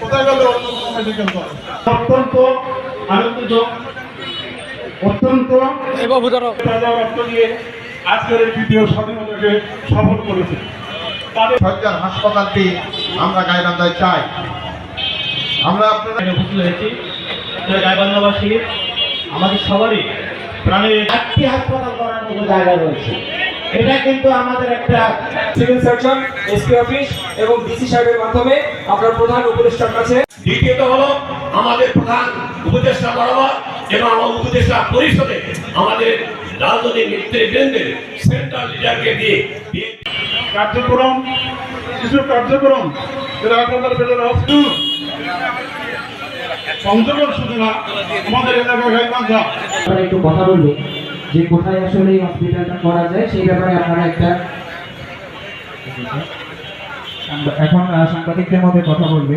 কোথায় অত্যন্ত আনন্দিত অত্যন্ত দিয়ে আজকের এই দ্বিতীয় স্বাধীনতাকে সফল করেছে। সরকার হাসপাতালটি আমরা গাইবান্ধায় চাই। আমরা আপনারা উপস্থিত হয়েছি। আমাদের সবারই প্রাণের একটি হাসপাতাল করার মতো জায়গা রয়েছে। এটা কিন্তু আমাদের একটা সিভিল সার্জন এসপি অফিস এবং ডিসি সাহেবের মাধ্যমে আপনার প্রধান উপদেষ্টার কাছে। দ্বিতীয়ত হলো আমাদের প্রধান উপদেষ্টা বরাবর এবং আমার উপদেষ্টা পরিষদে আমাদের রাজনৈতিক নেতৃবৃন্দের সেন্ট্রাল লিডারকে দিয়ে কার্যক্রম কিছু কার্যক্রম যেটা আপনাদের বেতন হসপিটাল সংযোগের শুধু না আমাদের এলাকা গাইবান্ধা আপনারা একটু কথা বলব যে কোথায় আসলে এই হসপিটালটা করা যায়, সেই ব্যাপারে আপনারা একটা এখন সাংবাদিকদের মধ্যে কথা বলবে।